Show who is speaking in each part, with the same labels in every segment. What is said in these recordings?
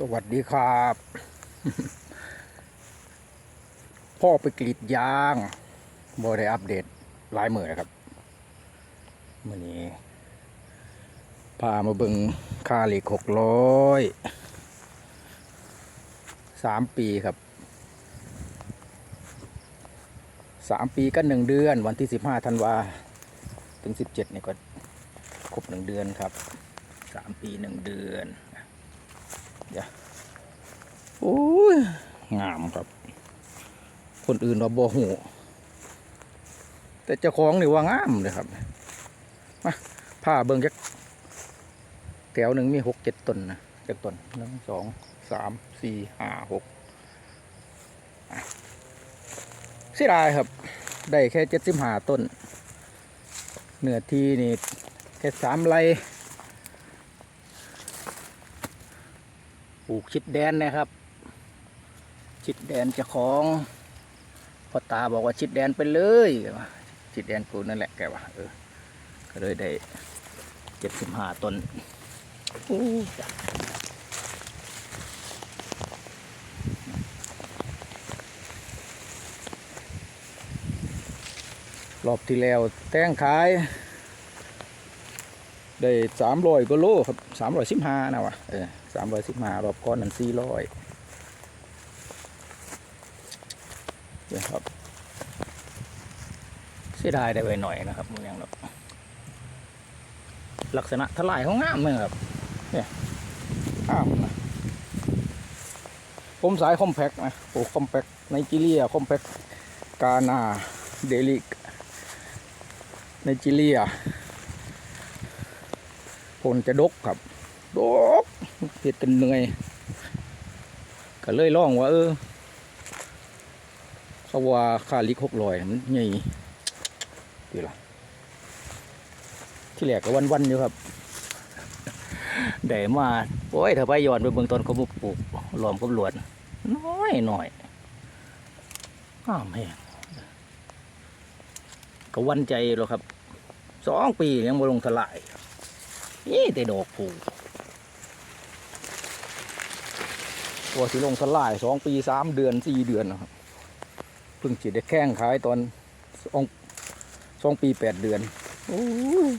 Speaker 1: สวัสดีครับ พ่อไปกรีดยางบ่ได้อัปเดตหลายมือนะครับมื่อนี้พามาเบิงคาเหล็กหกร้อยสามปีครับสามปีก็หนึ่งเดือน วันที่สิบห้าธันวาถึงสิบเจ็ดนี่ก็ครบหนึ่งเดือนครับสามปีหนึ่งเดือน เดี๋ยวโอ้ยงามครับ คนอื่นเราบ่หูแต่เจ้าของนี่ว่างามเลยครับมาผ้าเบิ่งจักแถวหนึ่งมีหกเจ็ดต้นนะจักต้นหนึ่งสองสามสี่ห้าหกเสียดายครับ ได้แค่เจ็ดสิบห้าต้น เนื้อที่นี่แค่สามไร่ ปลูกชิดแดนนะครับ ชิดแดนจ้าของพ่อตาบอกว่าชิดแดนไปเลยชิดแดนกูนั่นแหละแกว่าเออก็เลยได้เจ็ดสิบห้าต้นรอบที่แล้วแตงขาย ได้สามร้อยกว่าโลครับสามร้อยสิบห้านะวะเออสามร้อยสิบห้ารอบก้อนนั้นสี่ร้อยเนี่ยครับเสียดายได้ไปหน่อยนะครับมึงยังแบบลักษณะทลายเขางามเลยครับเนี่ยงามนะผมสายคอมแพกนะโอ้คอมแพกไนจีเรียคอมแพกกานาเดลิกไนจีเรีย ผลจะดกครับ ดกเห็ดกันเหนื่อย ก็เลยลองว่า เออเขาว่าค่าลิกหกลอยมันใหญ่ดีละที่แรกก็วันๆอยู่ครับได้มาโอ้ยถ้าไปย้อนไปเบื้องต้นเขาบุกปลูกหลอมกับหลวดน้อยหน่อยอ้าวแม่งก็วันใจแล้วครับสองปียังบ่ลงทลาย นี่แต่ดอกผูตัวสิลงสลายสองปีสามเดือนสี่เดือนนะครับเพิ่งจิได้แข้งขายตอนสองสองปีแปดเดือนอ้ย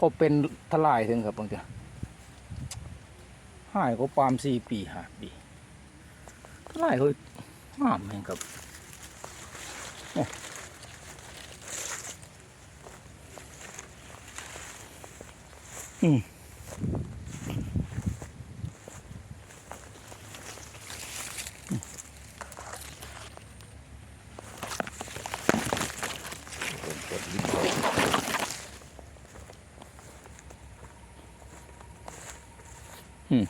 Speaker 1: ก็เป็นทลายถึงครับบางทีหายก็ปาล์มสี่ปีห้าปีทลายเขาห้ามแม่งครับ อืมอืม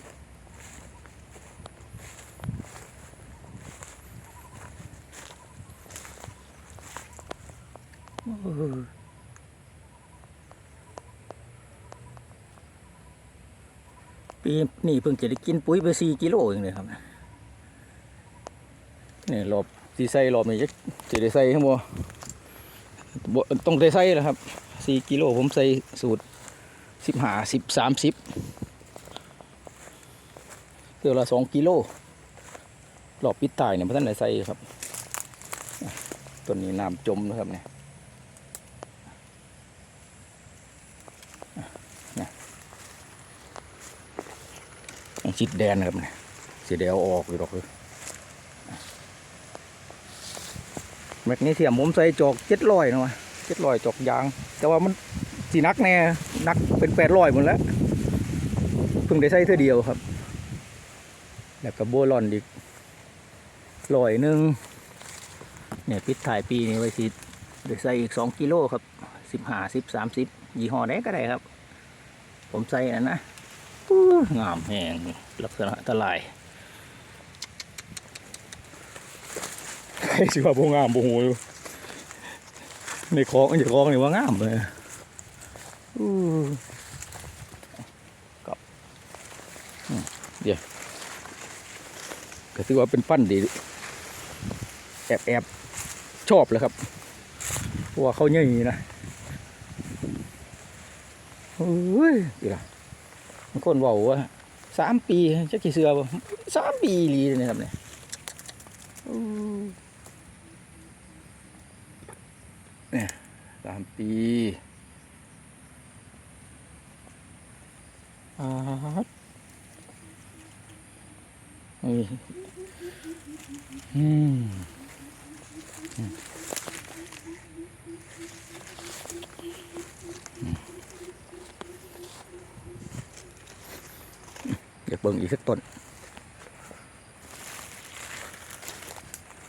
Speaker 1: ปีนี่เพิ่งจะได้กินปุ๋ยไปสี่กิโลเองเลยครับเนี่ยรอบที่ใส่รอบนี้จะจะได้ใส่ข้างบนบ่ต้องได้ใส่แล้วครับสี่กิโลผมใส่สูตรสิบห้าสิบสามสิบเกือบละสองกิโลรอบปิดตายเนี่ยพระท่านได้ใส่ครับต้นนี้น้ำจมนะครับเนี่ย ต้อง ชิดแดนครับเนี่ยเสีแดงเอออกอยู่หรอกเลยแมกนีเซียมผมใส่จอกเจ็ดร้อยนะวะเจ็ดร้อยจอกยาง แต่ว่ามันสีนักแน่นักเป็นแปดร้อยหมดแล้วเพิ่งได้ใส่เท่าเดียวครับ แล้วก็โบลอนอีกร้อยหนึ่งเนี่ยปิดถ่ายปีนี้ไว้สิได้ใส่อีกสองกิโลครับสิบห้าสิบสามสิบยี่ห้อไหนก็ได้ครับ ผมใส่อันนะ งามแหงลักษณะอันตรายใครสิว่าบ่งามบ่หูอยู่ในคลองอย่าคลองนี่ว่างามเลยอู้กับเดี๋ยวก็ถือว่าเป็นฟันดี แอบแอบชอบเลยครับว่าเขาเงี้ยนะโอ้ยดีละบาง คนบอกว่าสามปีจะกี่เสือบ่สามปีอีหลีเลยนะครับเนี่ยอู้เนี่ยสามปีอ่านี่อืม เดี๋ยวเบิ่งอีกสักต้น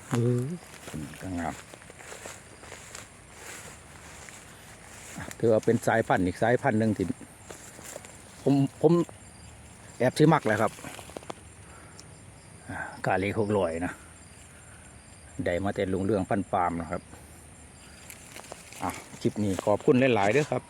Speaker 1: เออเป็นกงามถือว่าเป็นสายพันธุ์อีกสายพันธุ์หนึ่งที่ผมผมแอบชื่อมักแหละครับ กาเลหกลอยนะได้มาแต่ลุงเรื่องพันธ์ปามนะครับ อะ คลิปนี้ขอบคุณหลายๆเด้วยครับ